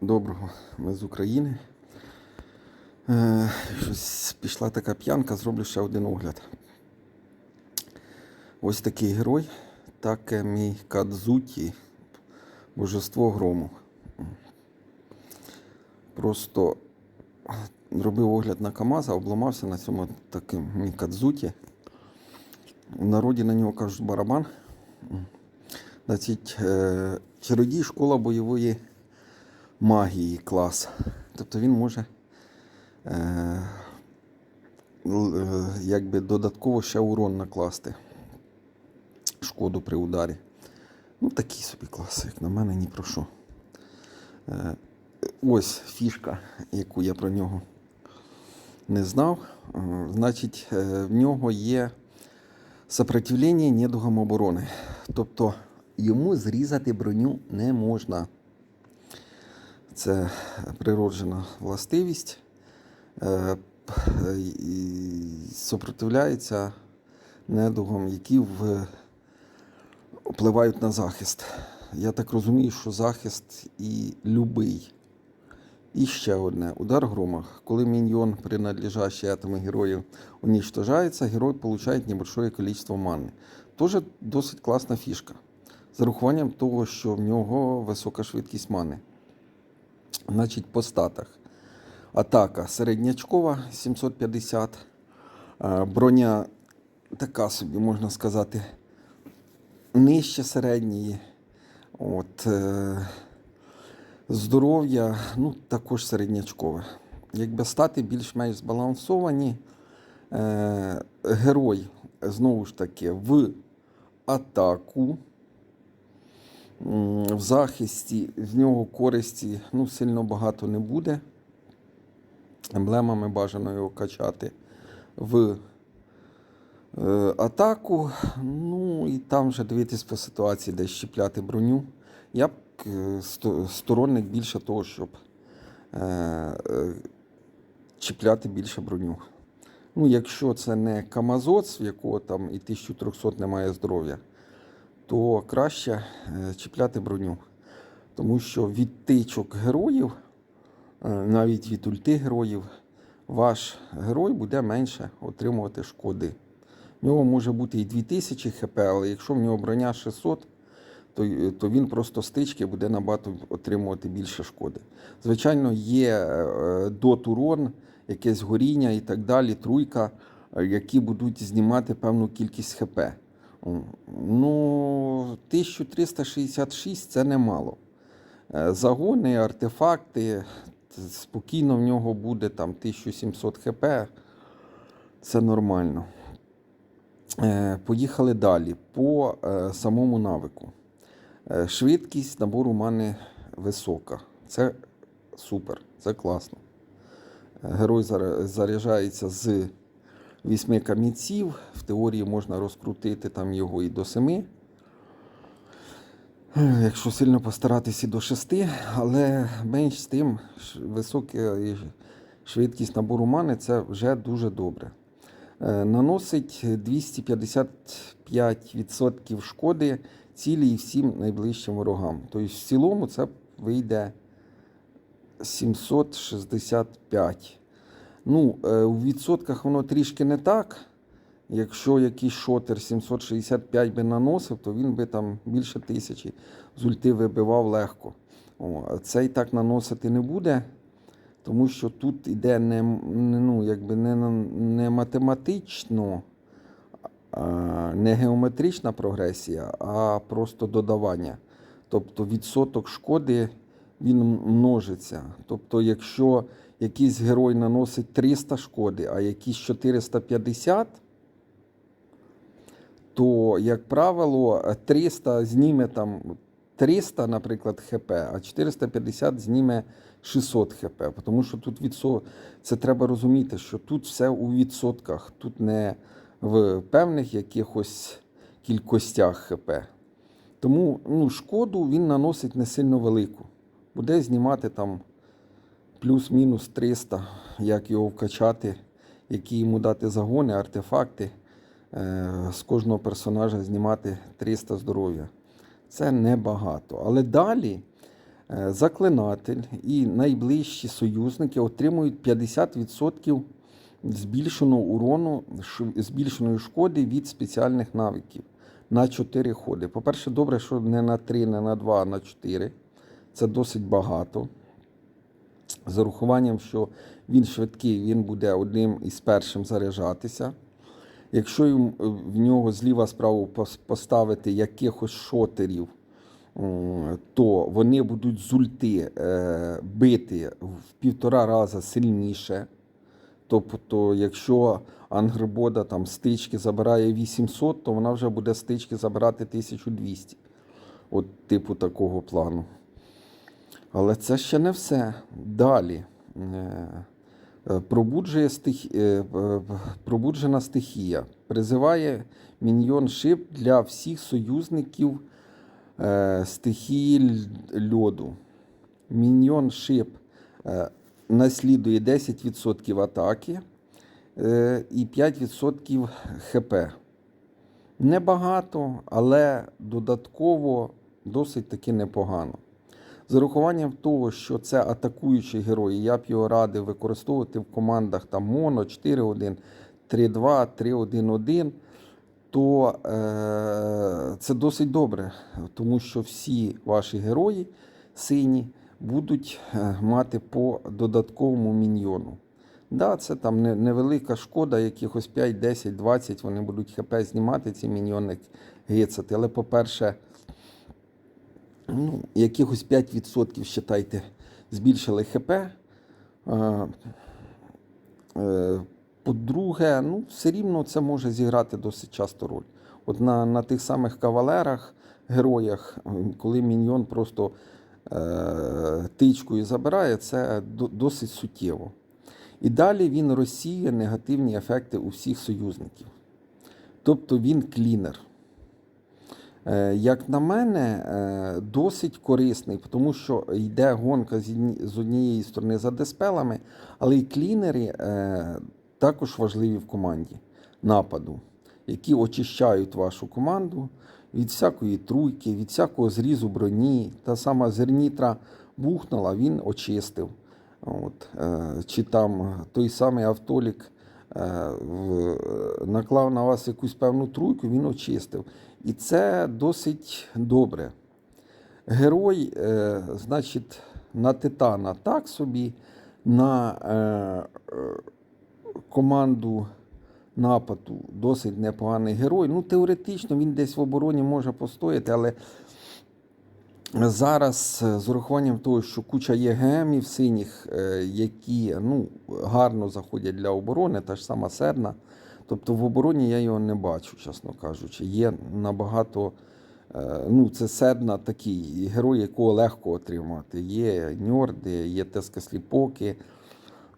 Доброго, ми з України. Е, щось пішла така п'янка, зроблю ще один огляд. Ось такий герой, Такемі Кадзуті, Божество грому. Просто робив огляд на КАМАЗа, обламався на цьому таким Кадзуті. В народі на нього кажуть барабан. Значить, е, чародій школа бойової магії клас. Тобто він може е, е, якби додатково ще урон накласти. Шкоду при ударі. Ну, такий собі клас, як на мене, ні про що. Е, ось фішка, яку я про нього не знав. Е, Значить, е, в нього є сопротивлення недугам оборони. Тобто йому зрізати броню не можна. Це природжена властивість. Е, Сопротивляється недугам, які впливають на захист. Я так розумію, що захист і любий. І ще одне. Удар грома. Коли міньйон, принадлежащий этому герою, уничтожается, герой получает небольшое количество мани. Тоже досить класна фішка. З урахуванням того, що в нього висока швидкість мани. Значить, по статах. Атака середнячкова 750. Е, Броня така собі, можна сказати, нижче середньої. От, е, здоров'я, ну, також середнячкове. Якби стати більш-менш збалансовані. Е, герой, знову ж таки, в атаку. В захисті з нього користі ну, сильно багато не буде. Емблемами бажано його качати в е, атаку. Ну і там вже дивитись по ситуації, де щіпляти броню. Я б е, сторонник більше того, щоб е, е, чіпляти більше броню. Ну, якщо це не Камазоц, в якого там і 1300 немає здоров'я, то краще е, чіпляти броню. Тому що від тичок героїв, е, навіть від ульти героїв, ваш герой буде менше отримувати шкоди. В нього може бути і 2000 хп, але якщо в нього броня 600, то, то він просто стички буде набагато отримувати більше шкоди. Звичайно, є е, дот урон, якесь горіння і так далі, труйка, е, які будуть знімати певну кількість хп. Ну, 1366 це немало. Е, Загони, артефакти, спокійно в нього буде там 1700 хп. Це нормально. Е, Поїхали далі по е, самому навику. Швидкість набору мани висока. Це супер, це класно. Герой заряджається з 8 камінців. В теорії можна розкрутити там його і до 7. Е, Якщо сильно постаратися і до 6, але менш з тим, висока швидкість набору мани це вже дуже добре. Е, Наносить 255% шкоди цілі і всім найближчим ворогам. Тобто, в цілому це вийде 765. Ну, е, у відсотках воно трішки не так. Якщо якийсь шотер 765 би наносив, то він би там більше тисячі з ульти вибивав легко. О, цей так наносити не буде, тому що тут іде не, ну, якби не, не математично, не геометрична прогресія, а просто додавання. Тобто відсоток шкоди він множиться. Тобто, якщо якийсь герой наносить 300 шкоди, а якийсь 450, то, як правило, 300 зніме там 300, наприклад, хп, а 450 зніме 600 хп. Тому що тут відсо... це треба розуміти, що тут все у відсотках, тут не в певних якихось кількостях хп. Тому ну, шкоду він наносить не сильно велику. Буде знімати там плюс-мінус 300, як його вкачати, які йому дати загони, артефакти. Е, з кожного персонажа знімати 300 здоров'я. Це небагато. Але далі Е, Заклинатель і найближчі союзники отримують 50% збільшеного урону, збільшеної шкоди від спеціальних навиків на 4 ходи. По-перше, добре, що не на 3, не на 2, а на 4. Це досить багато. З урахуванням, що він швидкий, він буде одним із першим заряджатися. Якщо в нього зліва справа поставити якихось шотерів, то вони будуть з ульти е, бити в півтора рази сильніше. Тобто, якщо Ангрбода там стички забирає 800, то вона вже буде стички забирати 1200. От типу такого плану. Але це ще не все. Далі. Е, е, Пробуджує стих... е, Пробуджена стихія. Призиває міньйон шип для всіх союзників стихії льоду. Міньйон шип наслідує 10% атаки і 5% ХП. Небагато, але додатково досить таки непогано. З урахуванням того, що це атакуючий герой, я б його радив використовувати в командах там Моно 4-1, 3-2, 3-1-1, то е, це досить добре, тому що всі ваші герої сині будуть е, мати по додатковому міньйону. Да, це там невелика шкода, якихось 5, 10, 20 вони будуть ХП знімати, ці міньйони гицати. Але, по-перше, ну, якихось 5% считайте, збільшили ХП. Е, По-друге, ну, все рівно це може зіграти досить часто роль. От на, на тих самих кавалерах, героях, коли міньйон просто е, тичкою забирає, це досить суттєво. І далі він розсіє негативні ефекти у всіх союзників. Тобто він клінер. Е, Як на мене, е, досить корисний, тому що йде гонка з однієї сторони за диспелами, але і клінери е, також важливі в команді нападу, які очищають вашу команду від всякої труйки, від всякого зрізу броні. Та сама зернітра бухнула, він очистив. От, чи там той самий автолік наклав на вас якусь певну труйку, він очистив. І це досить добре. Герой, е, значить, на Титана так собі, на е, е, команду нападу досить непоганий герой. Ну, теоретично він десь в обороні може постояти, але зараз е, з урахуванням того, що куча є ГМів синіх, е, які ну, гарно заходять для оборони, та ж сама Серна. Тобто в обороні я його не бачу, чесно кажучи. Є набагато. е, Ну, це Серна такий герой, якого легко отримати. Є Ньорди, є Тескасліпоки,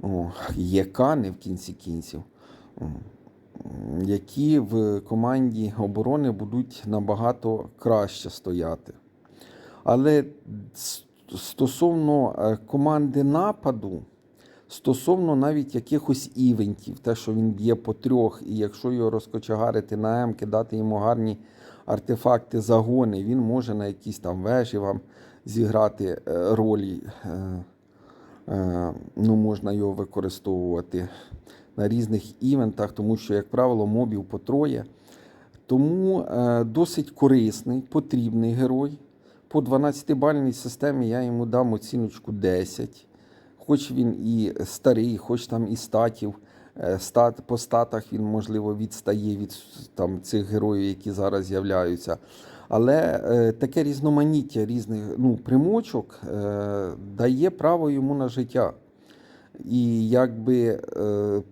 о, є Кани в кінці кінців, які в команді оборони будуть набагато краще стояти. Але стосовно е, команди нападу, стосовно навіть якихось івентів, те, що він б'є по трьох, і якщо його розкочегарити на М, кидати йому гарні артефакти, загони, він може на якісь там вежі вам зіграти е, ролі. Е, Ну, можна його використовувати на різних івентах, тому що, як правило, мобів по троє. Тому досить корисний, потрібний герой. По 12-бальній системі я йому дам оціночку 10. Хоч він і старий, хоч там і статів. е, Стат, по статах він, можливо, відстає від там, цих героїв, які зараз з'являються. Але е, таке різноманіття різних ну, примочок е, дає право йому на життя. І якби е,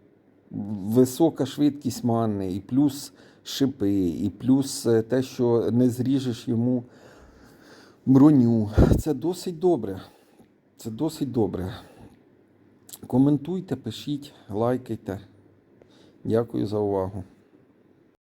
висока швидкість мани, і плюс шипи, і плюс е, те, що не зріжеш йому броню. Це досить добре. Це досить добре. Коментуйте, пишіть, лайкайте. Дякую за увагу.